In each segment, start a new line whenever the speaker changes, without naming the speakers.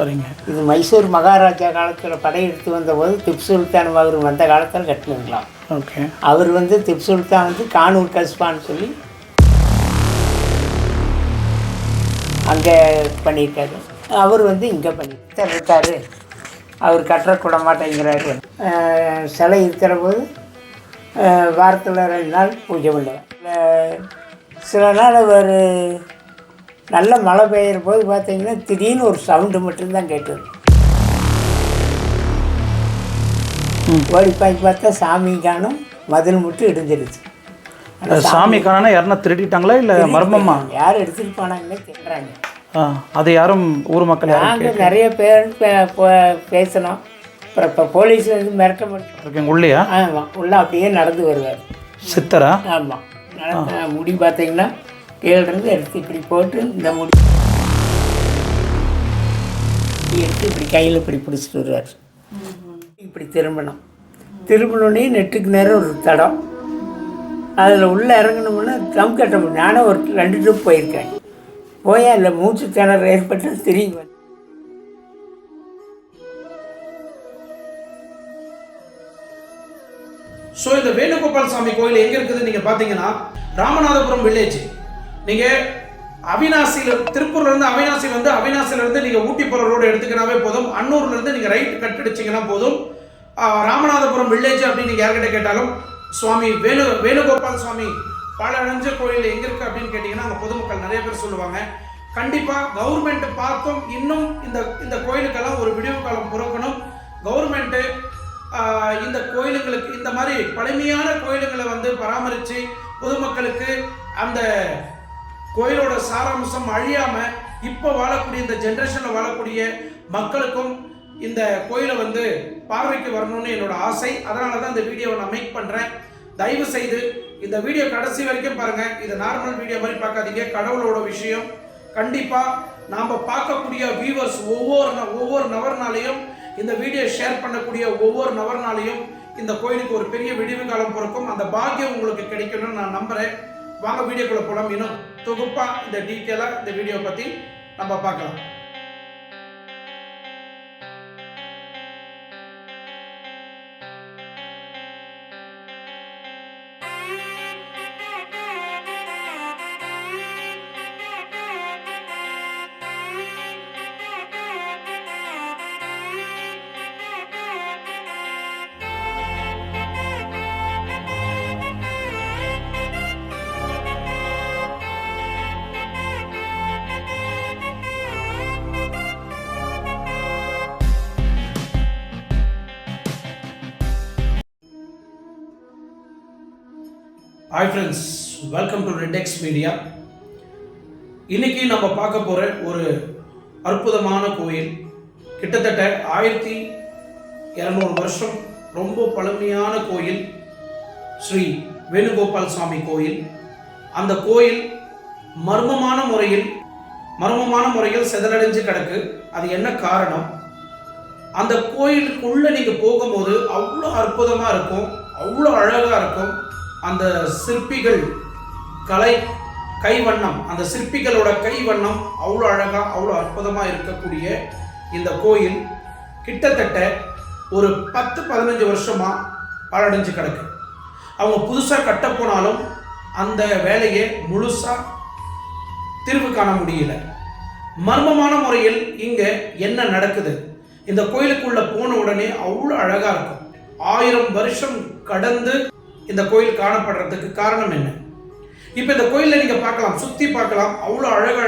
சரிங்க
இது மைசூர் மகாராஜா காலத்தில் படையெடுத்து வந்தபோது திப்பு சுல்தான் அவர் வந்த காலத்தில் கட்டினதுங்களாம்.
ஓகே.
அவர் வந்து திப்பு சுல்தான் வந்து கானூர் கஸ்பான்னு சொல்லி அங்கே பண்ணியிருக்காரு. அவர் வந்து இங்கே பண்ணி இருக்காரு. அவர் கட்டக்கூட மாட்டேங்கிறாரு சிலை இருக்கிற போது வாரத்தில் ரெண்டு நாள் பூஜை பண்ணுவேன் சில நாள் ஒரு நல்ல மழை பெய்கிற போது பார்த்தீங்கன்னா திடீர்னு ஒரு சவுண்டு மட்டும்தான் கேட்டது. ஓடி பாய் பார்த்தா சாமி காணும் மதில் மட்டும் இடிஞ்சிருச்சு.
சாமி காணனா யாருன்னா திருடிட்டாங்களா இல்லை மர்மமா?
யார் எடுத்துகிட்டு போனாங்கன்னே கேட்குறாங்க
ஆ அது யாரும் ஊர் மக்கள்
நாங்கள் நிறைய பேர் பே- பே- பேசினோம். அப்புறம் இப்போ போலீஸ் வந்து மிரட்ட மாட்டோம்.
உள்ளேயா?
ஆமாம் உள்ள அப்படியே நடந்து வருவார்.
சித்தரா?
ஆமாம் முடி பார்த்தீங்கன்னா கீழே எடுத்து இப்படி போட்டு இந்த முடி இப்படி எடுத்து இப்படி கையில் இப்படி பிடிச்சிட்டு வருவார். இப்படி திரும்பணும். திரும்பணுன்னே நெட்டுக்கு நேரம் ஒரு தடம். அதில் உள்ளே இறங்கணும்னா தம் கட்ட முடியும். நானும் ஒரு ரெண்டு ட்ரிப் போயிருக்கேன். போய் அதில் மூச்சு திணறு ஏற்பட்டு திரும்பி
ஸோ இந்த வேணுகோபால் சாமி கோயில் எங்கே இருக்குது நீங்கள் பார்த்தீங்கன்னா ராமநாதபுரம் வில்லேஜ் நீங்க அவினாசியில திருப்பூர்ல இருந்து அவினாசி வந்து அவினாசில இருந்து நீங்க ஊட்டி போற ரோடு எடுத்துக்கினாவே போதும். அன்னூர்ல இருந்து நீங்க ரைட் கட் அடிச்சீங்கன்னா போதும் ராமநாதபுரம் வில்லேஜ் அப்படின்னு நீங்க யார்கிட்ட கேட்டாலும் சுவாமி வேணு வேணுகோபால் சுவாமி பழஞ்ச கோயில் எங்க இருக்கு அப்படின்னு கேட்டீங்கன்னா அங்க பொதுமக்கள் நிறைய பேர் சொல்லுவாங்க. கண்டிப்பா கவர்மெண்ட் பார்த்தும் இன்னும் இந்த இந்த கோயிலுக்கெல்லாம் ஒரு விடிவு காலம் பிறக்கணும். கவர்மெண்ட் இந்த கோயிலுங்களுக்கு இந்த மாதிரி பழமையான கோயிலுங்களை வந்து பராமரித்து பொதுமக்களுக்கு அந்த கோயிலோட சாராம்சம் அழியாம இப்போ வாழக்கூடிய இந்த ஜென்ரேஷனில் வாழக்கூடிய மக்களுக்கும் இந்த கோயிலை வந்து பார்வைக்கு வரணும்னு என்னோட ஆசை. அதனால தான் இந்த வீடியோவை நான் மேக் பண்ணுறேன் தயவு செய்து இந்த வீடியோ கடைசி வரைக்கும் பாருங்க. இது நார்மல் வீடியோ மாதிரி பார்க்காதீங்க. கடவுளோட விஷயம். கண்டிப்பாக நாம் பார்க்கக்கூடிய வியூவர்ஸ் ஒவ்வொரு ந- ஒவ்வொரு நபர்னாலையும் இந்த வீடியோ ஷேர் பண்ணக்கூடிய ஒவ்வொரு நபர்னாலையும் இந்த கோயிலுக்கு ஒரு பெரிய விடிவு காலம் பிறக்கும். அந்த பாக்கியம் உங்களுக்கு கிடைக்கணும்னு நான் நம்புகிறேன் வாங்க வீடியோக்குள்ள போலாம். இன்னும் தொகுப்பா இந்த டீட்டெயிலா இந்த வீடியோ பத்தி நம்ம பார்க்கலாம். Hi friends welcome to Redtex media இன்றைக்கி நம்ம பார்க்க போகிற ஒரு அற்புதமான கோயில். கிட்டத்தட்ட ஆயிரத்தி இரநூறு வருஷம் ரொம்ப பழமையான கோயில். ஸ்ரீ வேணுகோபால் சுவாமி கோயில். அந்த கோயில் மர்மமான முறையில் மர்மமான முறையில் சிதறடைஞ்சு கிடக்கு. அது என்ன காரணம்? அந்த கோயிலுக்குள்ளே நீங்கள் போகும்போது அவ்வளோ அற்புதமாக இருக்கும் அவ்வளோ அழகாக இருக்கும். அந்த சிற்பிகள் கலை கைவண்ணம் அந்த சிற்பிகளோட கைவண்ணம் அவ்வளோ அழகாக அவ்வளோ அற்புதமாக இருக்கக்கூடிய இந்த கோயில் கிட்டத்தட்ட ஒரு பத்து பதினஞ்சு வருஷமாக பழடைஞ்சு கிடக்கு. அவங்க புதுசாக கட்ட போனாலும் அந்த வேலையை முழுசாக தீர்வு காண முடியல. மர்மமான முறையில் இங்கே என்ன நடக்குது? இந்த கோயிலுக்குள்ளே போன உடனே அவ்வளோ அழகாக இருக்கும். ஆயிரம் வருஷம் கடந்து இந்த கோயில் காணப்படுறதுக்கு காரணம் என்ன? இப்போ இந்த கோயிலில் நீங்கள் பார்க்கலாம் சுற்றி பார்க்கலாம். அவ்வளோ அழக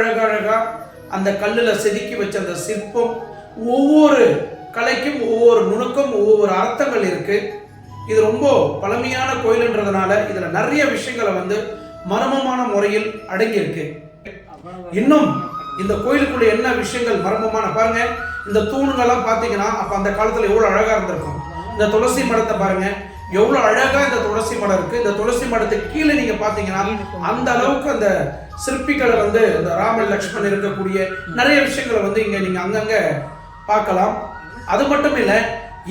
அந்த கல்லில் செதுக்கி வச்ச அந்த சிற்பம் ஒவ்வொரு கலைக்கும் ஒவ்வொரு நுணுக்கம் ஒவ்வொரு அர்த்தங்கள் இருக்கு. இது ரொம்ப பழமையான கோயில்ன்றதுனால இதில் நிறைய விஷயங்களை வந்து மர்மமான முறையில் அடங்கியிருக்கு. இன்னும் இந்த கோயிலுக்குள்ள என்ன விஷயங்கள் மர்மமான? பாருங்க இந்த தூணுங்கெல்லாம் பார்த்தீங்கன்னா அப்போ அந்த காலத்தில் எவ்வளோ அழகாக இருந்திருக்கும். இந்த துளசி மடத்தை பாருங்கள் எவ்வளவு அழகா இந்த துளசி மடம் இருக்கு. இந்த துளசி மடத்துக்கு கீழே நீங்க பாத்தீங்கன்னா அந்த அளவுக்கு அந்த சிற்பிகளை வந்து இந்த ராமன் லக்ஷ்மண் இருக்கக்கூடிய நிறைய விஷயங்களை வந்து இங்க நீங்க அங்கங்க பார்க்கலாம். அது மட்டும் இல்ல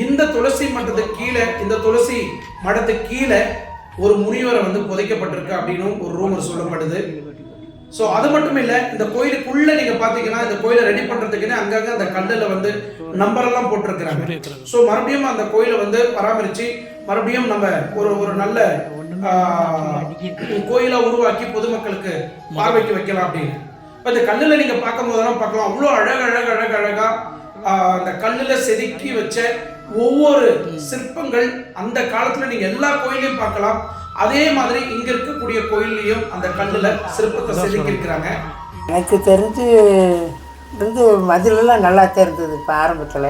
இந்த துளசி மட்டத்துக்கு கீழே இந்த துளசி மடத்துக்கு கீழே ஒரு முனிவரை வந்து புதைக்கப்பட்டிருக்கு அப்படின்னும் ஒரு ரூமர் சொல்லப்படுது. ஸோ அது மட்டும் இல்லை இந்த கோயிலுக்குள்ள நீங்க பாத்தீங்கன்னா இந்த கோயிலை ரெடி பண்றதுக்குன்னு அங்கங்க அந்த கல்லுல வந்து நம்பர் எல்லாம் போட்டிருக்கிறாங்க. ஸோ மறுபடியும் அந்த கோயிலை வந்து பராமரிச்சு மறுபடியும் நம்ம ஒரு ஒரு நல்ல கோயிலா உருவாக்கி பொதுமக்களுக்கு பார்வைக்கு வைக்கலாம் அப்படின்னு. இப்போ இந்த கல்லுல நீங்க பார்க்கும் போதெல்லாம் பார்க்கலாம். அவ்வளோ அழகு அழகு அழகு அழகா ஆஹ், அந்த கல்லுல செதுக்கி வச்ச ஒவ்வொரு சிற்பங்கள் அந்த காலத்துல நீங்க எல்லா கோயிலையும் பார்க்கலாம். அதே மாதிரி இங்க இருக்கக்கூடிய கோயில்லையும் அந்த கல்லுல சிற்பத்தை செதுக்கி இருக்கிறாங்க.
எனக்கு தெரிஞ்சு இருந்து மதிலெல்லாம் நல்லா தெரிஞ்சது இப்போ ஆரம்பத்தில்.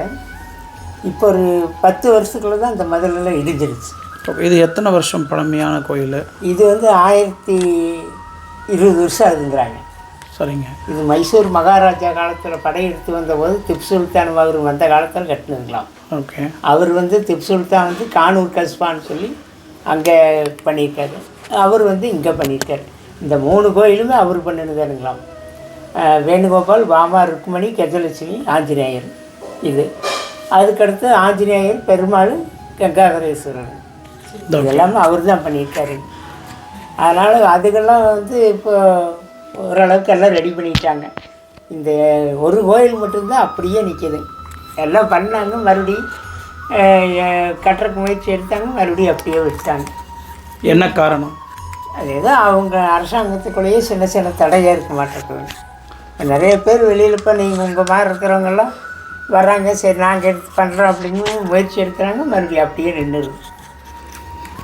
இப்போ ஒரு பத்து வருஷத்துக்குள்ள தான் இந்த மதிலெல்லாம் இடிஞ்சிருச்சு.
இது எத்தனை வருஷம் பழமையான கோயில்?
இது வந்து ஆயிரத்தி இருபது வருஷம் ஆகுதுங்கிறாங்க.
சரிங்க.
இது மைசூர் மகாராஜா காலத்தில் படையெடுத்து வந்தபோது திப்பு சுல்தான் அவர் வந்த காலத்தில் கட்டினதுங்களாம்.
ஓகே.
அவர் வந்து திப்பு சுல்தான் வந்து கானூர் கஸ்பான்னு சொல்லி அங்கே பண்ணியிருக்காரு. அவர் வந்து இங்கே பண்ணியிருக்காரு. இந்த மூணு கோயிலுமே அவர் பண்ணினதானுங்களாம் அஹ் வேணுகோபால் பாமா ருக்மணி கஜலட்சுமி ஆஞ்சநேயர் இது. அதுக்கடுத்து ஆஞ்சநேயர் பெருமாள் கங்காதரேஸ்வரர் இது எல்லாமே அவர் தான் பண்ணியிருக்காரு. அதனால் அதுக்கெல்லாம் வந்து இப்போ ஓரளவுக்கு எல்லாம் ரெடி பண்ணிட்டாங்க. இந்த ஒரு கோயில் மட்டும்தான் அப்படியே நிற்கிது எல்லாம் பண்ணாங்க மறுபடியும் கட்டுறக்கு முயற்சி எடுத்தாங்க மறுபடியும் அப்படியே விட்டாங்க
என்ன காரணம்?
அது ஏதோ அவங்க அரசாங்கத்துக்குள்ளேயே சின்ன சின்ன தடையாக இருக்க மாட்டேங்குது. நிறைய பேர் வெளியில் இப்போ நீங்கள் உங்கள் மாதிரி இருக்கிறவங்கெல்லாம் வர்றாங்க. சரி நாங்கள் எடுத்து பண்ணுறோம் அப்படின்னு முயற்சி எடுக்கிறாங்க. மறுபடியும் அப்படியே நின்றுது.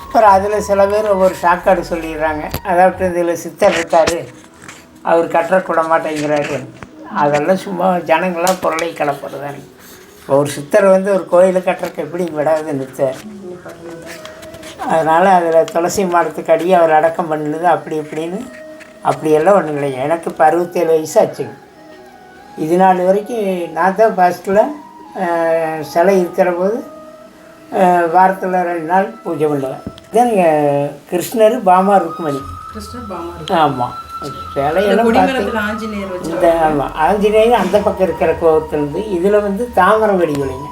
அப்புறம் அதில் சில பேர் ஒவ்வொரு சாக்காடு சொல்லிடுறாங்க. அதாவது இதில் சித்தர் இருக்கார். அவர் கட்டக்கூட மாட்டேங்கிறாரு அதெல்லாம் சும்மா ஜனங்களாம் பொருளை கலப்புறதானே ஒரு சித்தர் வந்து ஒரு கோயிலை கட்டுறக்கு எப்படி விடாது நிறுத்தார் அதனால் அதில் துளசி மாடத்துக்கு அடியே அவர் அடக்கம் பண்ணுது. அப்படி இப்படின்னு. அப்படியெல்லாம் ஒன்றும் இல்லைங்க. எனக்கு இப்போ அறுபத்தேழு வயசு ஆச்சுங்க. இது நாள் வரைக்கும் நான் தான் ஃபஸ்ட்டில் சிலை இருக்கிற போது வாரத்தில் ரெண்டு நாள் பூஜை பண்ணுவேன். இதான் நீங்கள் கிருஷ்ணர் பாமா ருக்மணி.
கிருஷ்ணர் பாமா
ஆமாம் சிலையெல்லாம்
ஆஞ்சநேயர்
இந்த ஆமாம் ஆஞ்சநேயர் அந்த பக்கம் இருக்கிற கோவத்திலிருந்து இதில் வந்து தாமரை வடிவலைங்க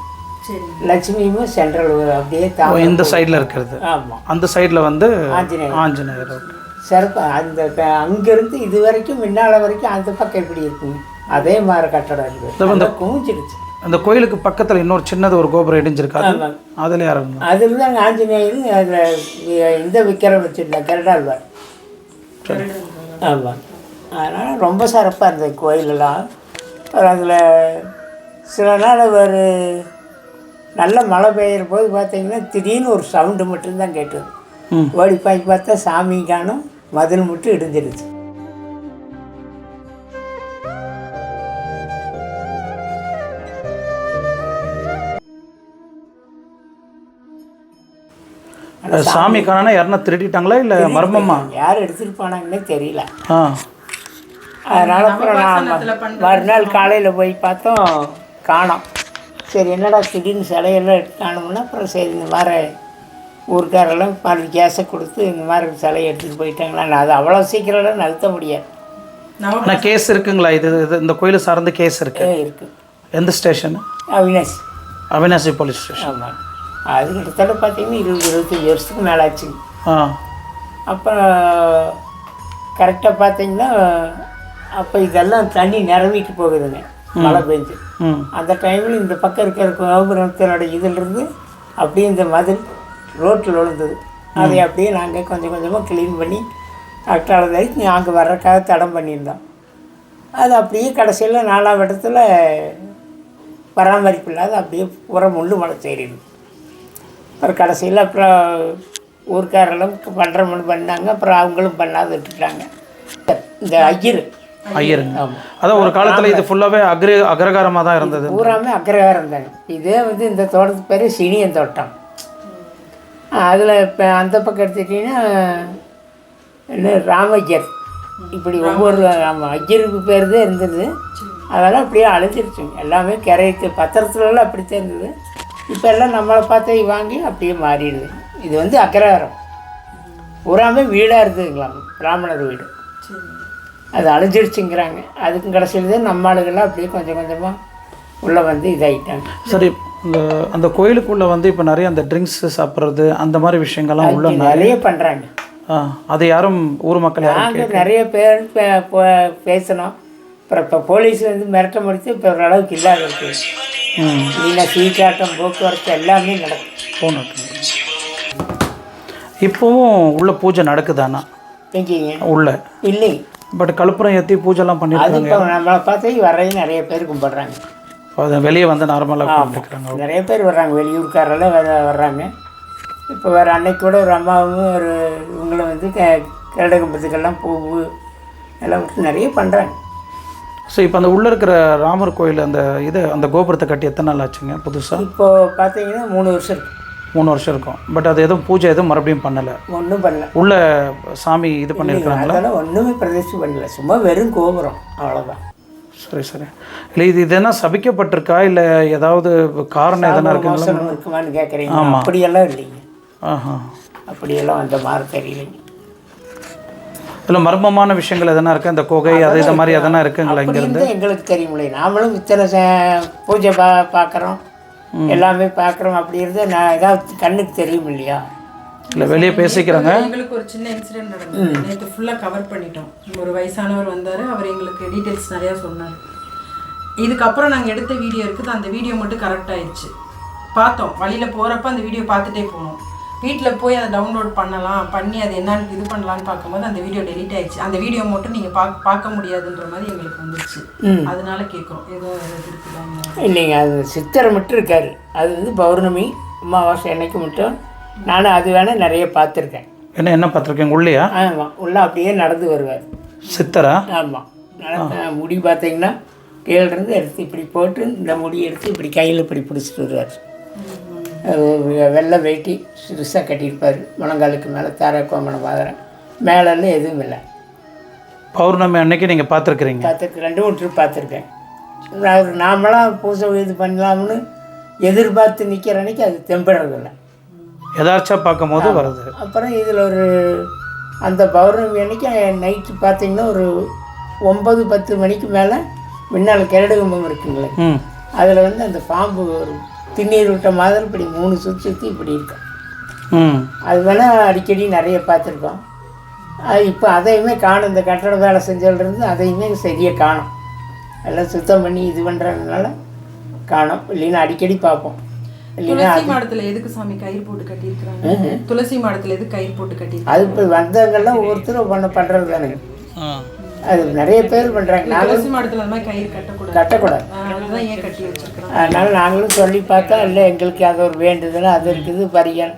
சரி.
லட்சுமியும் சென்ட்ரல் அப்படியே தாமரை
இந்த சைடில் இருக்கிறது.
ஆமாம்
அந்த சைடில் வந்து
ஆஞ்சநேயர்.
ஆஞ்சநேயர்.
சிறப்பு அந்த அங்கிருந்து இது வரைக்கும் முன்னால் வரைக்கும் அந்த பக்கம் எப்படி இருக்குங்க? அதே மாதிரி கட்டடம் இருக்குது. அந்த குமிஞ்சிடுச்சு
அந்த கோயிலுக்கு பக்கத்தில் இன்னொரு சின்னது ஒரு கோபுரம் இடிஞ்சிருக்காது
ஆமாங்க
அதில் யாரும்
அதில் தான் ஆஞ்சநேயர் அதில் இந்த விக்கிரம் வச்சுருந்தேன் கருடாழ்வார். ஆமாம் அதனால் ரொம்ப சிறப்பாக இருந்தது கோயிலெல்லாம். அதில் சில நாள் ஒரு நல்ல மழை பெய்யுற போது பார்த்தீங்கன்னா திடீர்னு ஒரு சவுண்டு மட்டும்தான் கேட்டது. ஓடி போய் பார்த்தா சாமி காணும் மதில் மட்டும் இடிஞ்சிருச்சு.
சாமி காணனா யாருன்னா திருடிட்டாங்களா இல்லை மர்மமா?
யார் எடுத்துகிட்டு போனாங்கன்னே தெரியல.
ஆ.
அதனால் அப்புறம் நான் மறுநாள் காலையில் போய் பார்த்தோம் காணோம். சரி என்னடா திடீர்னு சிலையெல்லாம் எடுத்து காணோம்னா அப்புறம் சரி இந்த மாதிரி ஊருக்காரெல்லாம் பாதி கேஸை கொடுத்து இந்த மாதிரி சிலையை எடுத்துகிட்டு போயிட்டாங்களா? நான் அது அவ்வளோ சீக்கிரம்லாம் நிறுத்த முடியாது.
ஆனால் கேஸ் இருக்குங்களா? இது இது இந்த கோயிலை சார்ந்த கேஸ் இருக்கு.
ஏ இருக்குது
எந்த station?
Avinash
Avinashi police station.
ஆமாம். அது கிட்டத்தட்ட பார்த்தீங்கன்னா இருபது இருபத்தஞ்சி வருஷத்துக்கு மேலே ஆச்சுங்க
ஆ.
அப்புறம் கரெக்டாக பார்த்தீங்கன்னா அப்போ இதெல்லாம் தண்ணி நிரம்பிட்டு போகுதுங்க. மழை பெஞ்சு. அந்த டைமில் இந்த பக்கம் இருக்கிற கோபுரத்தினோட இதிலிருந்து அப்படியே இந்த மதில் ரோட்டில் விழுந்தது. அதை அப்படியே நாங்கள் கொஞ்சம் கொஞ்சமாக க்ளீன் பண்ணி அட்டாள வரைக்கும் நாங்கள் வர்றதுக்காக தடம் பண்ணியிருந்தோம். அது அப்படியே கடைசியில் நாலாம் இடத்துல பராமரிப்பு இல்லாத அப்படியே பூரா முள்ளு மலை சேரிடுது அப்புறம் கடைசியில் அப்புறம் ஊர்க்காரெல்லாம் பண்ணுறோம்னு பண்ணாங்க. அப்புறம் அவங்களும் பண்ணாத விட்டுட்டாங்க. இந்த ஐயர்.
ஐயருங்க
ஆமாம்
அதான் ஒரு காலத்தில் இது ஃபுல்லாகவே அக்ரி அக்ரகாரமாக தான் இருந்தது.
பூராமே அக்ரஹாரம் தாங்க இதே வந்து இந்த தோட்டத்துக்கு பேர் சினியன் தோட்டம். அதில் இப்போ அந்த பக்கம் எடுத்துக்கிட்டிங்கன்னா என்ன ராமய்யர் இப்படி ஒவ்வொரு ஆமாம் ஐயருக்கு பேர் தான் இருந்தது. அதெல்லாம் அப்படியே அழிஞ்சிருச்சுங்க. எல்லாமே கரைக்கு பத்திரத்துலலாம் அப்படித்தான் இருந்தது. இப்போ எல்லாம் நம்மளை பார்த்து வாங்கி அப்படியே மாறிடுது. இது வந்து அக்ரஹாரம். பூராமே வீடாக இருந்ததுங்களாம் பிராமணர் வீடு. அது அழிஞ்சிருச்சுங்கிறாங்க. அதுக்கும் கடைசியில் தான் நம்ம ஆளுகள்லாம் அப்படியே கொஞ்சம் கொஞ்சமாக உள்ளே வந்து இதாகிட்டாங்க
சரி அந்த கோயிலுக்குள்ளே வந்து இப்போ நிறைய அந்த ட்ரிங்க்ஸ் சாப்பிட்றது அந்த மாதிரி விஷயங்கள்லாம் உள்ள
நிறைய பண்ணுறாங்க
அது யாரும் ஊர் மக்கள் யாரும்
நாங்கள் நிறைய பேர் பே- பே- பேசினோம். அப்புறம் இப்போ போலீஸ் வந்து மிரட்ட முடிச்சு இப்போ ஓரளவுக்கு இல்லாத இருக்கு இல்லைன்னா சீட்டாட்டம் போக்குவரத்து எல்லாமே நடக்கும்.
போகணும் இப்போவும் உள்ள பூஜை நடக்குதாண்ணா?
எங்கேங்க
உள்ள.
இல்லை.
பட் கழுப்புறம் ஏற்றி பூஜைலாம்
இப்போ நம்மளை பார்த்து வரையும் நிறைய பேர் கும்பிட்றாங்க.
வெளியே வந்து நார்மலாக பண்ணிருக்காங்க
நிறைய பேர் வர்றாங்க. வெளியூர்காரெல்லாம் வர வர்றாங்க. இப்போ வேறு அன்னைக்கு கூட ஒரு அம்மாவும் ஒரு இவங்களும் வந்து க கிரடகம்பத்துக்கெல்லாம் பூவு எல்லாம் நிறைய பண்ணுறாங்க
ஸோ இப்போ அந்த உள்ளே இருக்கிற ராமர் கோயில் அந்த இது அந்த கோபுரத்தை கட்டி எத்தனை நாள் ஆச்சுங்க புதுசாக
இப்போது பார்த்தீங்கன்னா மூணு வருஷம் இருக்கு.
மூணு வருஷம் இருக்கும். பட் அது எதுவும் பூஜை எதுவும் மறுபடியும் பண்ணலை.
ஒன்றும் பண்ணல.
உள்ள சாமி இது பண்ணியிருக்காங்களா
அதெல்லாம் ஒன்றுமே பிரதேசம் பண்ணல. சும்மா வெறும் கோபுரம். அவ்வளோதான்
சரி சரி. இல்லை இது இது என்ன சபிக்கப்பட்டிருக்கா? இல்லை ஏதாவது காரணம் எதனா இருக்குங்களா?
இருக்குமான்னு கேட்குறீங்க அப்படியெல்லாம் இல்லைங்க.
ஆஹா.
அப்படியெல்லாம் அந்த மாதிரி தெரியலைங்க.
இல்லை மர்மமான விஷயங்கள் எதனா இருக்கா? இந்த குகை அது இந்த மாதிரி எதனா இருக்குங்களா இங்கே
அப்படி இருந்தால் எங்களுக்கு தெரியுமில்ல நாமளும் இத்தனை ச- பூஜை பா பார்க்குறோம் எல்லாமே பார்க்குறோம் அப்படி இருந்தால் நான் ஏதாவது கண்ணுக்கு தெரியும் இல்லையா?
இல்லை வெளியே பேசிக்கிறாங்க.
எங்களுக்கு ஒரு சின்ன இன்சிடென்ட் நடந்தது. நேற்று ஃபுல்லாக கவர் பண்ணிட்டோம். ஒரு வயசானவர் வந்தார். அவர் எங்களுக்கு டீட்டெயில்ஸ் நிறையா சொன்னார். இதுக்கப்புறம் நாங்கள் எடுத்த வீடியோ இருக்குது. அந்த வீடியோ மட்டும் கரெக்ட் ஆயிடுச்சு. பார்த்தோம். வழியில் போகிறப்ப அந்த வீடியோ பார்த்துட்டே போனோம். வீட்டில் போய் அதை டவுன்லோட் பண்ணலாம் பண்ணி அது என்னன்னு இது பண்ணலான்னு பார்க்கும்போது அந்த வீடியோ டெலீட் ஆயிடுச்சு. அந்த வீடியோ மட்டும் நீங்கள் பார்க்க பார்க்க முடியாதுன்ற மாதிரி எங்களுக்கு வந்துருச்சு அதனால கேட்குறோம் ஏதோ
இல்லைங்க அது சித்தரை மட்டும் இருக்காரு. அது வந்து பௌர்ணமி அமாவாசை அன்னைக்கு மட்டும். நானும் அது வேணால் நிறைய பார்த்துருக்கேன்.
என்ன என்ன பார்த்துருக்கீங்க? உள்ளேயா?
ஆமாம் உள்ள அப்படியே நடந்து வருவார்.
சித்தரா?
ஆமாம் நடந்து முடி பார்த்தீங்கன்னா கீழே இருந்து எடுத்து இப்படி போட்டு இந்த முடி எடுத்து இப்படி கையில் இப்படி பிடிச்சிட்டு வருவார். வெள்ளை வேட்டி சிறுசாக கட்டியிருப்பார். முழங்காலுக்கு மேலே தார கோமணம் மாதிரி மேலெல்லாம் எதுவும் இல்லை.
பௌர்ணமி அன்னைக்கு நீங்கள் பார்த்துருக்குறீங்க?
பார்த்துருக்கு ரெண்டு மூணு ட்ரிப் பார்த்துருக்கேன். அவர் நாமளாம் பூஜை இது பண்ணலாம்னு எதிர்பார்த்து நிற்கிற அன்னைக்கு அது தெம்பிடுறதில்ல
எதார்ச்சா பார்க்கும் போது வருது.
அப்புறம் இதில் ஒரு அந்த பௌர்ணமி அன்னைக்கு நைட்டு பார்த்தீங்கன்னா ஒரு ஒம்பது பத்து மணிக்கு மேலே முன்னால் கரடுகம்பம் இருக்குங்களே. அதில் வந்து அந்த பாம்பு ஒரு திண்ணீர் விட்ட மாதிரி இப்படி மூணு சுற்றி சுற்றி இப்படி இருக்கும்
ம்.
அது வேணால் அடிக்கடி நிறைய பார்த்துருக்கோம். அது இப்போ அதையுமே காணும். இந்த கட்டட வேலை செஞ்சதுலேருந்து அதையுமே சரியாக காணும். எல்லாம் சுத்தம் பண்ணி இது பண்ணுறதுனால காணும். இல்லைன்னா அடிக்கடி பார்ப்போம்.
துளசி மாடத்துல எதுக்கு சாமி கயிறு போட்டு கட்டியிருக்கிறாங்க? துளசி மாடத்துல எதுக்கு கயிறு போட்டு கட்டியிருக்காங்க
அது இப்போ வந்தவங்கெல்லாம் ஒவ்வொருத்தரும் பண்ண பண்ணுறது தானுங்க அது நிறைய பேர் பண்ணுறாங்க நாங்கள்
துளசி மாடத்துல அந்த மாதிரி கயிறு கட்டக்கூடாது.
அதனால் நாங்களும் சொல்லி பார்த்தா இல்லை எங்களுக்கு அது ஒரு வேண்டுதல் அது இருக்குது பரியன்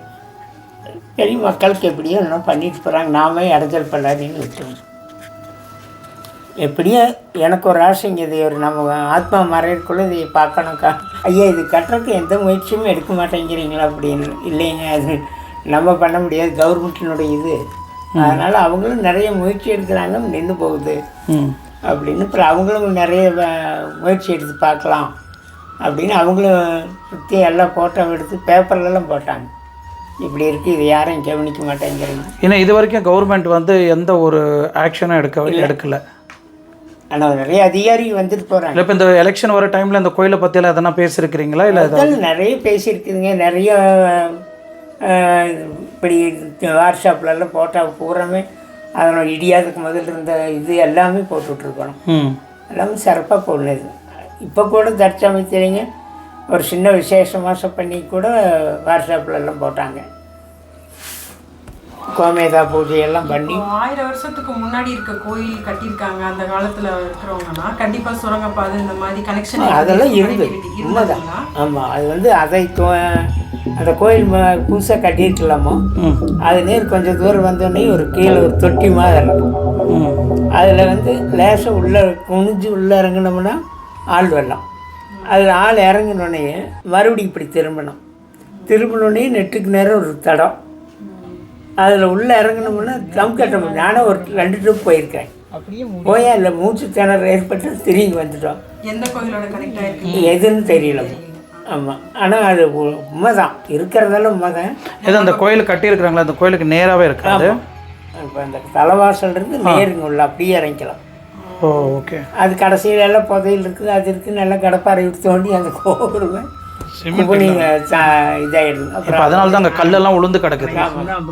சரி மக்களுக்கு எப்படியோ இன்னும் பண்ணிட்டு போகிறாங்க நாமே இடைஞ்சல் பண்ணாதீங்கன்னு விட்டுருவோம் எப்படியோ எனக்கு ஒரு ஆசைங்க இது ஒரு நம்ம ஆத்மா மறையறதுக்குள்ளே இதை பார்க்கணும்க்கா. ஐயா இது கட்டுறதுக்கு எந்த முயற்சியும் எடுக்க மாட்டேங்கிறீங்களா? அப்படின்னு. இல்லைங்க அது நம்ம பண்ண முடியாது. கவர்மெண்ட்டினுடைய இது. அதனால் அவங்களும் நிறைய முயற்சி எடுக்கிறாங்க நின்று போகுது. அப்படின்னு அப்புறம் அவங்களும் நிறைய முயற்சி எடுத்து பார்க்கலாம் அப்படின்னு அவங்களும் சுற்றி எல்லாம் ஃபோட்டோ எடுத்து பேப்பர்லலாம் போட்டாங்க. இப்படி இருக்குது இது யாரும் கவனிக்க மாட்டேங்கிறீங்க.
ஏன்னா இது வரைக்கும் கவர்மெண்ட் வந்து எந்த ஒரு ஆக்ஷனும் எடுக்க எடுக்கல.
ஆனால் நிறைய அதிகாரி வந்துட்டு போகிறாங்க
இப்போ இந்த எலெக்ஷன் வர டைமில் இந்த கோயிலை பற்றியெல்லாம் எதனா பேசியிருக்கிறீங்களா? இல்லை
நிறைய பேசியிருக்குதுங்க. நிறைய இப்படி வாட்ஸ்அப்லலாம் ஃபோட்டோ பூராமே அதனோட இடியாதுக்கு முதல்ல இருந்த இது எல்லாமே போட்டுட்ருக்கணும்.
ம்.
எல்லாமே சிறப்பாக போடுனது இப்போ கூட தற்சமயத்துலேங்க ஒரு சின்ன விசேஷ மாதம் பண்ணி கூட வாட்ஸ்அப்ல எல்லாம் போட்டாங்க. கோமேதா பூஜை எல்லாம் பண்ணி.
ஆயிரம் வருஷத்துக்கு முன்னாடி இருக்க கோயில் கட்டியிருக்காங்க. அந்த காலத்துல இருக்கிறவங்கன்னா கண்டிப்பா சுரங்கப்பாதை இந்த மாதிரி கனெக்ஷன்
அதெல்லாம் இருந்தது உண்மைதான். ஆமாம் அது வந்து அதை தோ- அந்த கோயில் ம- புதுசா கட்டியிருக்கலாமோ? அது நேர் கொஞ்சம் தூரம் வந்தோடனே ஒரு கீழே ஒரு தொட்டி மாதிரி இருக்கும். அதில் வந்து லேசாக உள்ளே குனிஞ்சு உள்ளே இறங்கினோம்னா ஆள் வரலாம். அதில் ஆள் இறங்கினோடனே மறுபடியும் இப்படி திரும்பணும். திரும்பினோடனே நெட்டுக்கு நேரம் ஒரு தடம். அதில் உள்ளே இறங்கினோம்னா தம் கட்ட முடியும். நானும் ஒரு ரெண்டு ட்ரிப் போயிருக்கேன். போய் அதில் மூச்சு திணறு ஏற்பட்டு திரும்பி வந்துட்டோம்.
எந்த கோயிலோட
எதுன்னு தெரியல. ஆமாம் ஆனால் அது உ- உண்மைதான். இருக்கிறதெல்லாம் உண்மைதான்.
இது அந்த கோயில் கட்டியிருக்கிறாங்களா அந்த கோயிலுக்கு நேராகவே இருக்காது?
இப்போ அந்த தலைவாசல் இருந்து நேருங்க உள்ள அப்படியே இறங்கிக்கலாம்.
Oh okay.
அது கடைசியில எல்லாம் புதையல் இருக்குது அது இருக்குது நல்லா கடப்பாறை விட்டு தோண்டி அந்த கோபுரம் குபுனி இதாகிடுது
இப்போ
அப்புறம்
அதனால தான் அங்கே கல்லெல்லாம் உளுந்து கிடக்குது.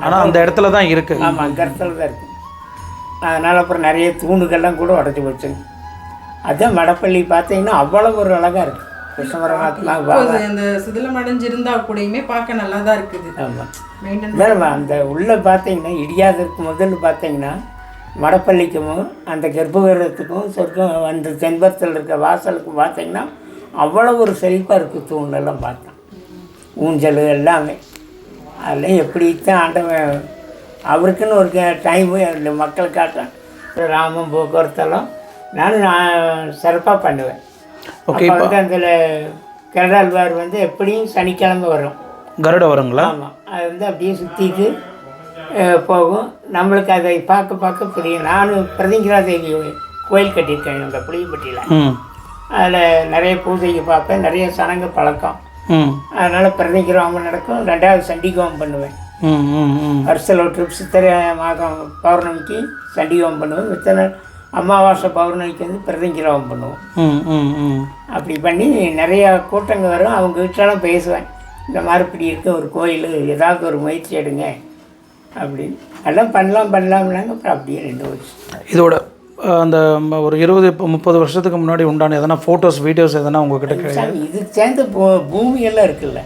ஆனால் அந்த இடத்துல தான் இருக்குது
ஆமாம் அந்த இடத்துல தான் இருக்கு. அதனால் அப்புறம் நிறைய தூணுகள்லாம் கூட உடச்சி போச்சுங்க அதான் மடப்பள்ளி பார்த்தீங்கன்னா அவ்வளோ ஒரு அழகாக இருக்குது
அந்த சிதிலம் அடைஞ்சிருந்தா கூடயுமே பார்க்க நல்லா தான் இருக்குது
ஆமாம் இதான் அந்த உள்ளே பார்த்தீங்கன்னா இடியாததுக்கு முதல்ல பார்த்தீங்கன்னா மடப்பள்ளிக்கும் அந்த கர்ப்பகிரகத்துக்கும் சொர்க்கம் அந்த தென்பத்தில் இருக்க வாசலுக்கும் பார்த்தீங்கன்னா அவ்வளோ ஒரு செழிப்பாக இருக்குது தூணெல்லாம் பார்த்தேன் ஊஞ்சல் எல்லாமே. அதெல்லாம் எப்படித்தான் ஆண்டவன் அவருக்குன்னு ஒரு டைமு மக்களுக்காட்டம் ராமம் போக்குவரத்தெல்லாம் நானும் நான் சிறப்பாக பண்ணுவேன்.
ஓகே
வந்து அந்த கரடாழ்வார் வந்து எப்படியும் சனிக்கிழமை வரும்.
கருட வருங்களா
ஆமாம் அது வந்து அப்படியே சுற்றிட்டு போகும். நம்மளுக்கு அதை பார்க்க பார்க்க புரியும். நானும் பிரதிங்கிரா தேவி கோயில் கட்டியிருக்கேன் நம்ம புளியப்பட்டியில்
ம்.
அதில் நிறைய பூஜைக்கு பார்ப்பேன் நிறைய சனங்க பழக்கம். அதனால் பிரதிகிராமம் நடக்கும். ரெண்டாவது சண்டிகோமம் பண்ணுவேன். வருஷத்தில் ஒரு ட்ரிப் சித்திரை மாதம் பௌர்ணமிக்கு சண்டிகோமம் பண்ணுவேன். மித்தனை அமாவாசை பௌர்ணமிக்கு வந்து பிரதிகிராமம் பண்ணுவோம்.
ம் ம் ம்.
அப்படி பண்ணி நிறைய கூட்டங்க வரும். அவங்க வீட்டிலலாம் பேசுவேன். இந்த மாதிரி இப்படி இருக்க ஒரு கோயில் ஏதாவது ஒரு முயற்சி எடுங்க. அப்படின்னு எல்லாம் பண்ணலாம் பண்ணலாம்னாங்க. அப்புறம் அப்படியே ரெண்டு வருஷம்.
இதோட அந்த ஒரு இருபது இப்போ முப்பது வருஷத்துக்கு முன்னாடி உண்டான எதனா ஃபோட்டோஸ் வீடியோஸ் எதனா உங்ககிட்ட கிடையாது
இதுக்கு சேர்ந்து பூ பூமியெல்லாம் இருக்குல்ல.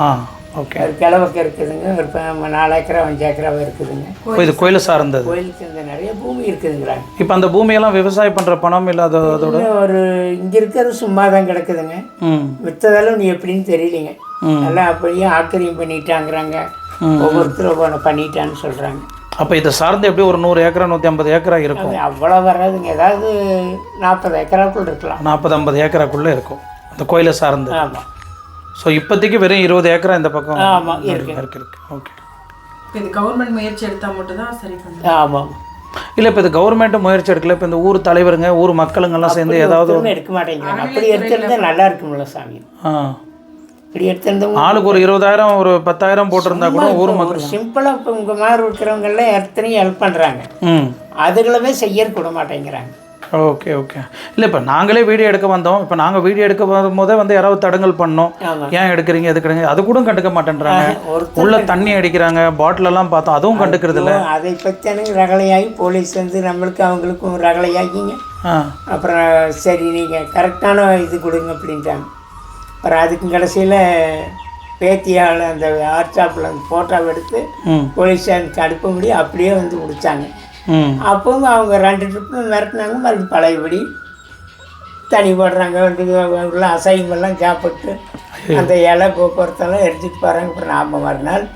ஆ. ஓகே.
ஒரு கிழவக்க இருக்குதுங்க ஒரு நாலு ஏக்கரா அஞ்சு ஏக்கரா இருக்குதுங்க.
இது கோயிலை சார்ந்தது.
கோயிலுக்கு சேர்ந்த நிறைய பூமி இருக்குதுங்கிறாங்க.
இப்போ அந்த பூமியெல்லாம் விவசாயம் பண்ணுற பணம் இல்லாத அதோட?
ஒரு இங்கே இருக்கிறது சும்மா தான் கிடக்குதுங்க.
ம்.
விற்றதெல்லாம் நீ எப்படின்னு தெரியலைங்க. எல்லாம் அப்படியே ஆக்கிரியம் பண்ணிட்டாங்கிறாங்க. ஒவ்வொருத்தரும் ஒவ்வொன்று பண்ணிட்டான்னு சொல்கிறாங்க
அப்போ இதை சார்ந்து எப்படி ஒரு நூறு ஏக்கரா நூற்றி ஐம்பது ஏக்கரா இருக்கும்?
அவ்வளோ வராதுங்க. ஏதாவது நாற்பது ஏக்கராக்குள் இருக்கலாம்.
நாற்பது ஐம்பது ஏக்கராக்குள்ளே இருக்கும். அந்த கோயிலை சார்ந்து.
ஆமாம்
ஸோ இப்போதைக்கு வெறும் இருபது ஏக்கரா இந்த பக்கம்
ஆமாம் இருக்கு.
இருக்கு ஓகே
இது கவர்மெண்ட் முயற்சி எடுத்தால் மட்டும் தான் சரி பண்ணும்
ஆமாம்
இல்லை இப்போ இது கவர்மெண்ட்டும் முயற்சி எடுக்கல இப்போ இந்த ஊர் தலைவருங்க ஊர் மக்களுங்கெல்லாம் சேர்ந்து ஏதாவது
எடுக்க மாட்டேங்கிறாங்க. அப்படி எடுத்திருந்தா நல்லா இருக்கும்ல சாமி.
ஆ.
இப்படி எடுத்திருந்தவங்க
ஆளுக்கு ஒரு இருபதாயிரம் ஒரு பத்தாயிரம் போட்டிருந்தா கூட ஊர் மக்கள்
சிம்பிளாக இப்போ உங்கள் மாதிரி இருக்கிறவங்கெல்லாம் எத்தனையும் ஹெல்ப் பண்ணுறாங்க
ம்.
அதுகளவே செய்ய கூட மாட்டேங்கிறாங்க.
ஓகே ஓகே இல்லை இப்போ நாங்களே வீடியோ எடுக்க வந்தோம். இப்போ நாங்கள் வீடியோ எடுக்க வரும்போதே வந்து யாராவது தடங்கல் பண்ணோம். ஏன் எடுக்கிறீங்க? எதுக்குறீங்க? அது கூட கண்டுக்க மாட்டேன்றாங்க. உள்ள தண்ணி அடிக்கிறாங்க. பாட்டில் எல்லாம் பார்த்தோம். அதுவும் கண்டுக்கிறது இல்லை.
அதை பற்றி ரகலையாகி போலீஸ் வந்து நம்மளுக்கு அவங்களுக்கும் ரகலையாகிங்க அப்புறம் சரி நீங்கள் கரெக்டான இது கொடுங்க அப்படின்ட்டாங்க. அப்புறம் அதுக்கு கடைசியில் பேத்தியால் அந்த வாட்ஸ்அப்பில் அந்த ஃபோட்டோவை எடுத்து போலீஸ் ஸ்டேஷனுக்கு அனுப்ப முடியும் அப்படியே வந்து முடித்தாங்க அப்பவும் அவங்க ரெண்டு ட்ரிப்பு மிரட்டினாங்க மறுபடியும் பழையபடி தண்ணி போடுறாங்க வந்து உள்ள அசைவமெல்லாம் சாப்பிட்டு அந்த இலை போக்குவரத்தெல்லாம் எடுத்துட்டு போகிறாங்க அப்புறம் நாம் மறுநாள்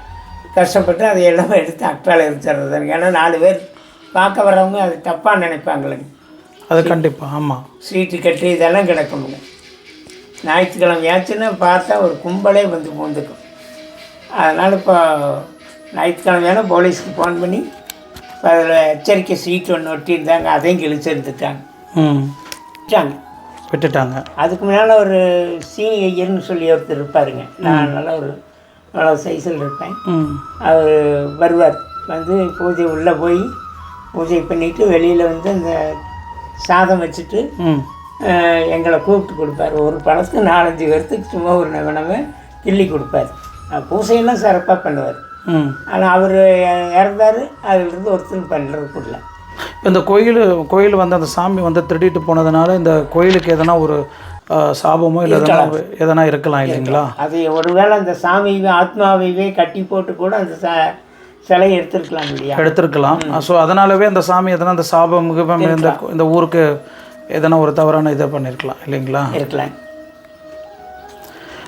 கஷ்டப்பட்டு அதை எல்லாம் எடுத்து அக்டால் எடுத்துடுறதுங்க ஏன்னா நாலு பேர் பார்க்க வர்றவங்க அது தப்பாக நினைப்பாங்களுங்க
அது கண்டிப்பாக ஆமாம்
சீட்டு கட்டி இதெல்லாம் கிடக்குமுங்க ஞாயிற்றுக்கிழமை ஆச்சுன்னா பார்த்தா ஒரு கும்பலே வந்து பூந்துக்கும். அதனால் இப்போ ஞாயிற்றுக்கிழமையான போலீஸ்க்கு ஃபோன் பண்ணி அதில் எச்சரிக்கை சீட் ஒன்று ஒட்டியிருந்தாங்க அதையும் கிழிச்சு எடுத்துட்டாங்க.
ம்.
விட்டாங்க.
விட்டுட்டாங்க.
அதுக்கு முன்னால் ஒரு சீனி ஐயர்னு சொல்லி ஒருத்தர் இருப்பாருங்க. நான் நல்லா ஒரு நல்லா சைஸில் இருப்பேன். அவர் வருவார். வந்து பூஜை உள்ளே போய் பூஜை பண்ணிவிட்டு வெளியில் வந்து அந்த சாதம் வச்சுட்டு எங்களை கூப்பிட்டு கொடுப்பாரு. ஒரு பழத்துக்கு நாலஞ்சு பேர்த்துக்கு சும்மா ஒரு நவனவை கிள்ளி கொடுப்பாரு. அஹ், பூஜையெல்லாம் சிறப்பாக பண்ணுவார். ஆனால் அவர் இறந்தார். அதிலிருந்து ஒருத்தர் பண்ணுறதுக்கு இல்லை.
இப்போ இந்த கோயில் கோயில் வந்து அந்த சாமி வந்து திருடிட்டு போனதுனால இந்த கோயிலுக்கு எதனா ஒரு சாபமோ இல்லை எதனா எதனா இருக்கலாம் இல்லைங்களா?
அது ஒருவேளை அந்த சாமியவே ஆத்மாவையே கட்டி போட்டு கூட அந்த ச சிலையை எடுத்துருக்கலாம் இல்லையா?
எடுத்திருக்கலாம். ஸோ அதனாலவே அந்த சாமி எதனா அந்த சாபம் மிகவும் இந்த இந்த ஊருக்கு எதனா ஒரு தவறான இதை பண்ணியிருக்கலாம் இல்லைங்களா?
இருக்கலாம்.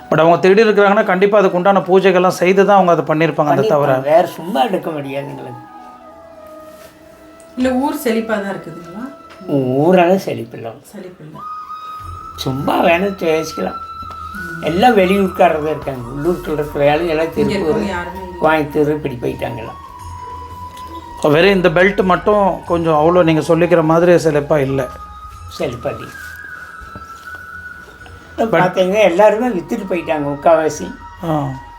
பட் அவங்க திருடி இருக்கிறாங்கன்னா கண்டிப்பாக அதுக்கு உண்டான பூஜைகள்லாம் செய்து தான் அவங்க அதை பண்ணியிருப்பாங்க அந்த தவிர
வேற சும்மா எடுக்க முடியாது எங்களுக்கு.
இல்லை ஊர் செழிப்பாக தான் இருக்குதுங்களா?
ஊரெல்லாம் செழிப்பில்லை.
செழிப்பு இல்லை
சும்மா வேணும் பேசிக்கலாம் எல்லாம் வெளியூர்காரர்கள் இருக்காங்க. உள்ளூர்ல இருக்கிற ஆளு எல்லாம் திருப்பூர்
இல்லை.
கோயம்புத்தூர் இப்படி போயிட்டாங்கலாம்
வெறும் இந்த பெல்ட் மட்டும் கொஞ்சம் அவ்வளோ நீங்கள் சொல்லிக்கிற மாதிரி சிலப்பாக இல்லை.
செழிப்பாட்டி பார்த்தீங்கன்னா எல்லாருமே விற்றுட்டு போயிட்டாங்க முக்கால்வாசி.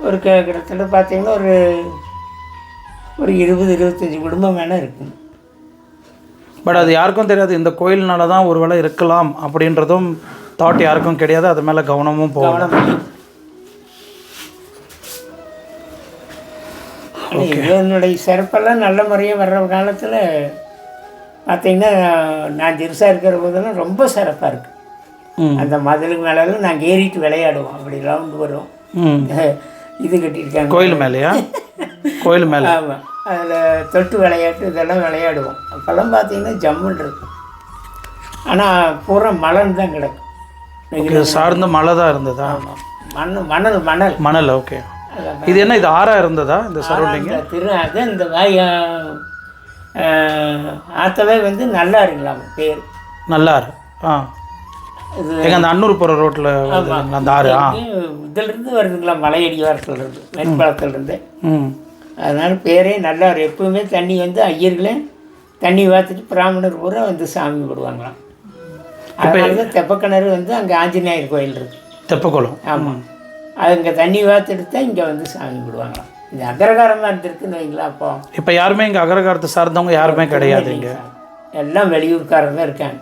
ஒரு கிட்டத்தட்ட பார்த்தீங்கன்னா ஒரு ஒரு இருபது இருபத்தஞ்சி குடும்பம் வேணால் இருக்கும்.
பட் அது யாருக்கும் தெரியாது. இந்த கோயில்னால தான் ஒரு வேளை இருக்கலாம் அப்படின்றதும் தாட் யாருக்கும் கிடையாது. அது மேலே கவனமும் போகணும்
என்னுடைய சிறப்பெல்லாம் நல்ல முறையாக வர்ற காலத்தில் பார்த்தீங்கன்னா நான் திருசாக இருக்கிற போதெல்லாம் ரொம்ப சிறப்பாக
இருக்குது
அந்த மதிலுக்கு மேலெல்லாம் நாங்கள் ஏறிட்டு விளையாடுவோம். அப்படி ரவுண்டு வரும். இது கட்டியிருக்காங்க.
கோயில் மேலேயா? கோயில் மேலே.
ஆமாம் அதில் தொட்டு விளையாட்டு இதெல்லாம் விளையாடுவோம். அப்போல்லாம் பார்த்தீங்கன்னா ஜம்முன்னு இருக்கும். ஆனால் பூரா மலன் தான் கிடக்கும்.
சார்ந்த மலை தான் இருந்ததா?
ஆமாம் மண் மணல் மணல்.
மணல் ஓகே இது என்ன இது ஆறா இருந்ததா இந்த சரௌண்டிங்
திரு அது இந்த வாய் ஆற்றவே வந்து நல்லா இருக்கலாம் பேர்.
நல்லார். ஆ. எங்க அந்த அன்னூர் போகிற ரோட்டில் அந்த ஆறு
இதிலிருந்து வருதுங்களா? மலையடி வாரத்துலேருந்து வெண்பழத்துலேருந்து
ம்.
அதனால பேரே நல்லா எப்பவுமே தண்ணி வந்து ஐயர்களே தண்ணி பார்த்துட்டு பிராமணர் பூரா வந்து சாமி விடுவாங்களாம் அதனால தான் தெப்பக்கிணறு வந்து அங்கே ஆஞ்சநேயர் கோயில் இருக்குது
தெப்பக்குளம்.
ஆமாம் அது இங்கே தண்ணி பார்த்துட்டு தான் இங்கே வந்து சாமி விடுவாங்களாம் இது அகரகாரமாக இருந்திருக்குன்னு வைங்களா அப்போ.
இப்போ யாருமே இங்கே அகரகாரத்தை சார்ந்தவங்க யாருமே கிடையாது இங்கே.
எல்லாம் வெளியூர்காரங்க இருக்காங்க.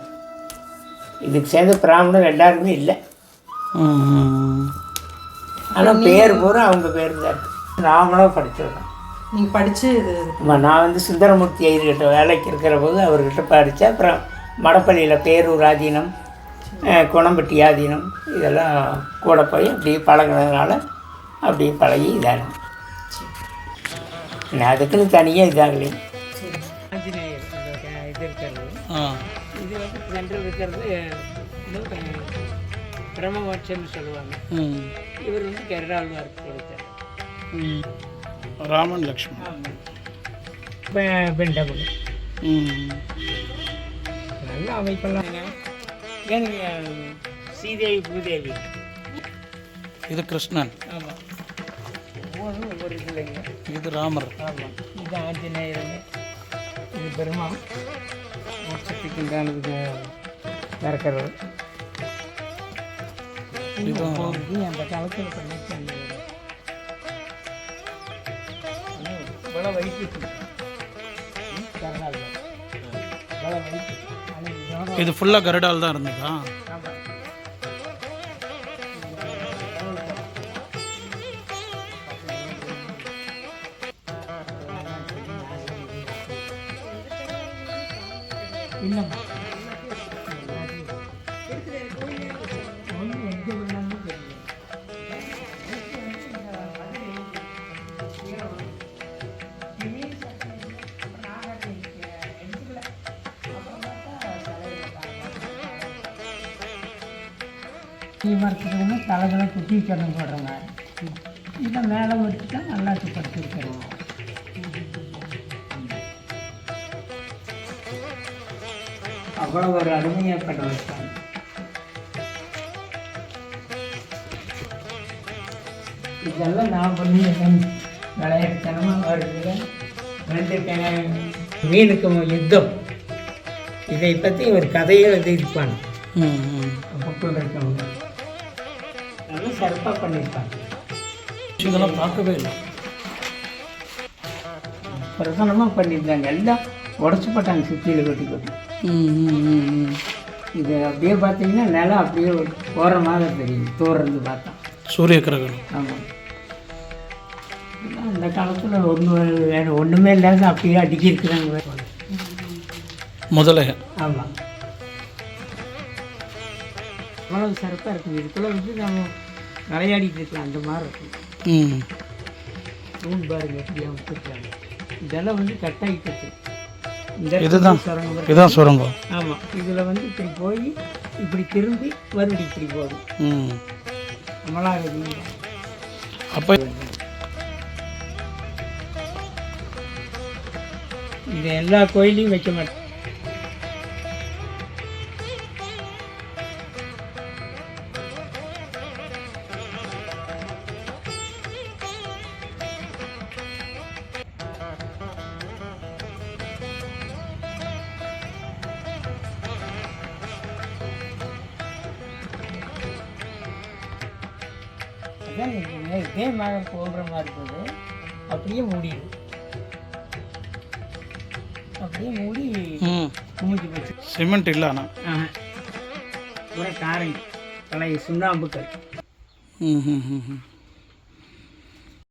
இதுக்கு சேர்ந்த பிராமணர் எல்லாருமே இல்லை. ஆனால் பேர் பூரா அவங்க பேர் தான். நாமளாக படிச்சிருக்கோம்.
நீங்கள் படித்து
நான் வந்து சுந்தரமூர்த்தி ஐயர்கிட்ட வேலைக்கு இருக்கிற போது அவர்கிட்ட படித்தேன் அப்புறம் மடப்பள்ளியில் பேரூர் ஆதீனம் அஹ், குணம்பட்டி ஆதீனம் இதெல்லாம் கூட போய் அப்படியே பழகினதுனால அப்படியே பழகி நான் அதுக்குன்னு தனியாக இதாகலையே வந்து சென்ட்ரல் இருக்கிறது பிரம்மவட்சம்னு சொல்லுவாங்க. இவர் வந்து கருடாழ்வார் கொடுத்தார்.
ராமன் லக்ஷ்மண்.
பெண்டபுள் நல்ல அமைப்பெல்லாம் ஏனுங்க ஸ்ரீதேவி பூதேவி?
இது கிருஷ்ணன்.
ஆமாம் ஒவ்வொரு இல்லைங்க
இது ராமர்.
ஆமாம் இது ஆஞ்சநேயருங்க இது பெருமா மோட்சத்துக்கு உண்டானது இது. அந்த காலத்தில் வயிற்று
இது ஃபுல்லாக கருடால் தான் இருந்ததா?
மரத்துக்கு தலைகளை குட்டி கண்ணம் போடுறோங்க இதை மேலே வச்சுட்டா நல்லா படுத்திருக்கிறோம் அவ்வளோ ஒரு அருமையாக பண்ண வச்சாங்க இதெல்லாம் நான் பண்ணி விளையாட்டுத்தனமாக வருதுல ரெண்டு க- மீனுக்கு யுத்தம். இதை பற்றி ஒரு கதையை
ம்
புக்கில் இருக்கவங்க சிறப்பாக பண்ணியிருப்பாங்க
இதெல்லாம் பார்க்கவே இல்லை.
பிரசனமாக பண்ணியிருந்தாங்க. எல்லாம் உடச்சி போட்டாங்க சுற்றியில் கொட்டி
ம்
இது அப்படியே பார்த்தீங்கன்னா நிலம் அப்படியே மாதிரி தெரியும் தூரந்து பார்த்தா.
சூரிய கிரகணம்.
ஆமாம் அந்த காலத்தில் ஒன்று வேறு ஒன்றுமே இல்லாத அப்படியே அடுக்கியிருக்கிறாங்க
முதலை
ஆமாம் அவ்வளவு சிறப்பாக இருக்கும் இதுக்குள்ளே வந்து நம்ம விளையாடிட்டு இருக்கலாம் அந்த மாதிரி இருக்கும்.
ம்.
தூண் பாருங்க எப்படியா வச்சுருக்காங்க இதெல்லாம் வந்து கட்டாயிட்டு இருக்கு.
இதுதான். இதுதான் சுரங்கம்.
ஆமாம் இதில் வந்து இப்படி போய் இப்படி திரும்பி மறுபடியும் இப்படி போகும்
ம்.
அமலாவதி
அப்போ
இது எல்லா கோயிலையும் வைக்க மாட்டேன்.
சிமெண்ட் இல்லை ஆனால்.
பூரா காரை பழைய சுண்ணாம்புக்கள்
ம் ம் ம் ம்